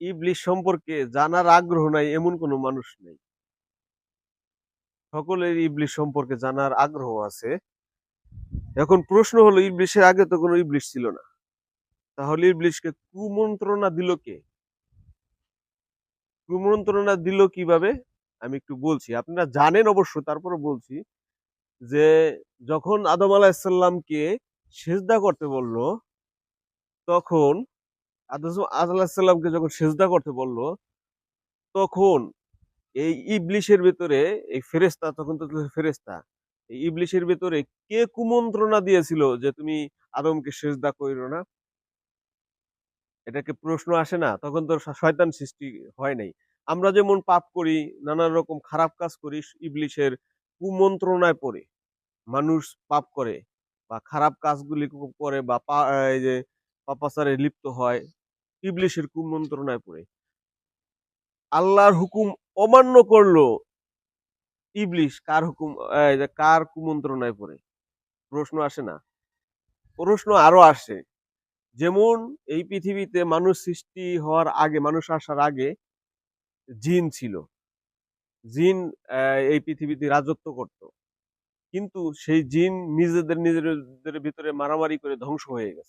ইবলিশ সম্পর্কে জানার আগ্রহ নাই, এমন কোনো মানুষ নেই। সকলের ইবলিশ সম্পর্কে জানার আগ্রহ আছে। এখন প্রশ্ন হলো, ইবলিশের আগে তো কোনো ইবলিশ ছিল না। তাহলে ইবলিশকে কুমন্ত্রণা দিল কে? কুমন্ত্রণা দিল কীভাবে? আমি একটু বলছি। আপনারা জানেন অবশ্য তারপরে বলছি যে, যখন আদম আলাহিসাল্লামকে সেজদা করতে বলল, তখন আদম যখন সেজদা করতে বলল, তখন এই ইবলিশের ভেতরে, এই ফেরেস্তা তখন তো ফেরেস্তা এই ইবলিশের ভেতরে কে কুমন্ত্রণা দিয়েছিল যে তুমি আদমকে সেজদা করিল না? এটাকে প্রশ্ন আসে না? তখন তো শয়তান সৃষ্টি হয় নাই। আমরা যেমন পাপ করি নানা রকম খারাপ কাজ করি, ইবলিশের কুমন্ত্রণায় পড়ে। মানুষ পাপ করে বা খারাপ কাজগুলি করে বা এই যে পাপাচারে লিপ্ত হয় ইবলিশের কুমন্ত্রণায় পড়ে। আল্লাহর হুকুম অমান্য করল ইবলিশ কার হুকুম কার কুমন্ত্রণায় পড়ে? প্রশ্ন আসে না। প্রশ্ন আরও আসে, যেমন এই পৃথিবীতে মানুষ সৃষ্টি হওয়ার আগে, মানুষ আসার আগে জিন ছিল। জিন এই পৃথিবীতে রাজত্ব করত। কিন্তু সেই জিন নিজেদের নিজেদের ভিতরে মারামারি করে ধ্বংস হয়ে গেছে।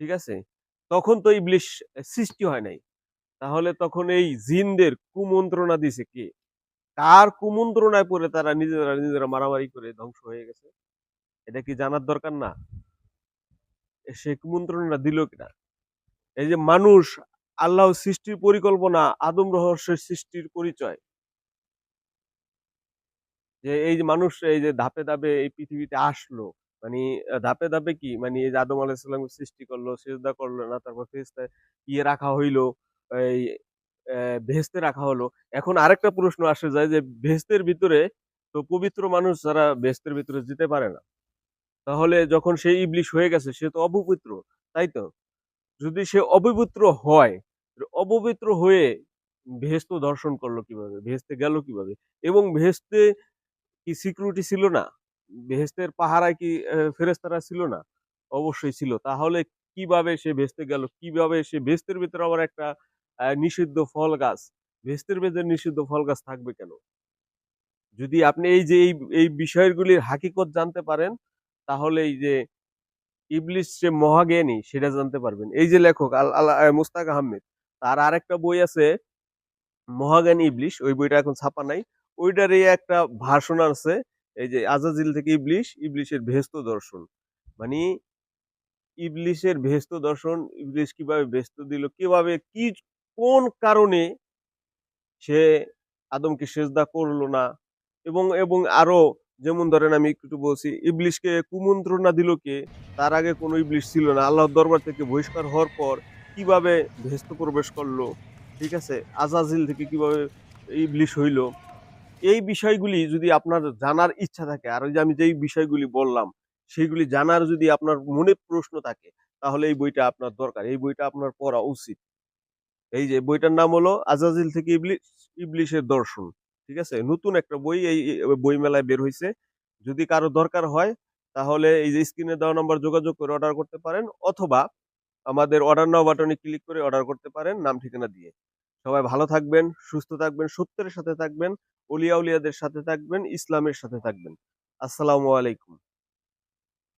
ঠিক আছে? তখন তো ইবলিশ সৃষ্টি হয় নাই। তাহলে তখন এই জিনদের কুমন্ত্রণা দিছে কে? কার কুমন্ত্রণায় পড়ে তারা নিজেরা নিজেরা মারামারি করে ধ্বংস হয়ে গেছে? এটা কি জানার দরকার না? সে কুমন্ত্রণা দিল কিনা? এই যে মানুষ আল্লাহ সৃষ্টির পরিকল্পনা, আদম রহস্যের সৃষ্টির পরিচয়। যে এই যে মানুষ এই যে ধাপে ধাপে এই পৃথিবীতে আসলো। মানে ধাপে ধাপে কি? মানে এই আদম আলাহিসাল্লাম সৃষ্টি করল, সেজদা করল, না তারপর ফেরেশতা ইয়ে রাখা হইল, এই ভেস্তে রাখা হলো। এখন আরেকটা প্রশ্ন আসে যায় যে, ভেস্তের ভিতরে তো পবিত্র মানুষ যারা ভেস্তের ভিতরে যেতে পারে না। তাহলে যখন সে ইবলিশ হয়ে গেছে, সে তো অপবিত্র, তাই তো? যদি সে অপবিত্র হয় অপবিত্র হয়ে ভেস্ত দর্শন করল কীভাবে? ভেস্তে গেল কীভাবে? এবং ভেস্তে কি সিকিউরিটি ছিল না? বেহেস্তের পাহারায় কি আহ, ফেরেশতারা ছিল না? অবশ্যই ছিল। তাহলে কীভাবে সে ভেস্তে গেল? কীভাবে সে ভেস্তের ভিতরে আবার একটা নিষিদ্ধ ফল গাছ ভেস্তের ভেতরে নিষিদ্ধ ফল গাছ থাকবে কেন? যদি আপনি এই যে এই বিষয়গুলির হাকিকত জানতে পারেন তাহলে এই যে ইবলিশ যে মহাজ্ঞানী সেটা জানতে পারবেন। এই যে লেখক আল মুস্তাক আহমেদ তার আরেকটা বই আছে মহাজ্ঞানী ইবলিশ ওই বইটা এখন ছাপা নাই। ওইটার এই একটা ভাষণ আছে এই যে আজাজিল থেকে ইবলিশ, ইবলিশের ভেস্ত দর্শন। মানে ইবলিশের ভেস্ত দর্শন, ইবলিশ কীভাবে ভেস্ত দিল, কীভাবে, কি, কোন কারণে সে আদমকে সেজদা করল না? এবং এবং আরও যেমন ধরেন আমি একটু বলছি, ইবলিশকে কুমন্ত্রণা দিল কে? তার আগে কোনো ইবলিশ ছিল না। আল্লাহর দরবার থেকে বহিষ্কার হওয়ার পর কীভাবে ভেস্ত প্রবেশ করল? ঠিক আছে? আজাজিল থেকে কীভাবে ইবলিশ হইল? এই বিষয়গুলি যদি আপনার জানার ইচ্ছা থাকে, আর ওই যে আমি যেই বিষয়গুলি বললাম, সেইগুলি জানার যদি আপনার মনে প্রশ্ন থাকে, তাহলে এই বইটা আপনার দরকার। এই বইটা আপনার পড়া উচিত। এই যে বইটার নাম হলো আজাজিল থেকে ইবলিশ ইবলিশের দর্শন। ঠিক আছে? নতুন একটা বই, এই এই বই মেলায় বের হয়েছে যদি কারও দরকার হয়, তাহলে এই যে স্ক্রিনে দেওয়া নাম্বার যোগাযোগ করে অর্ডার করতে পারেন, অথবা আমাদের অর্ডার নাও বাটনে ক্লিক করে অর্ডার করতে পারেন, নাম ঠিকানা দিয়ে। সবাই ভালো থাকবেন, সুস্থ থাকবেন, সত্যের সাথে থাকবেন, অলিয়া উলিয়াদের সাথে থাকবেন, ইসলামের সাথে থাকবেন। আসসালামু আলাইকুম।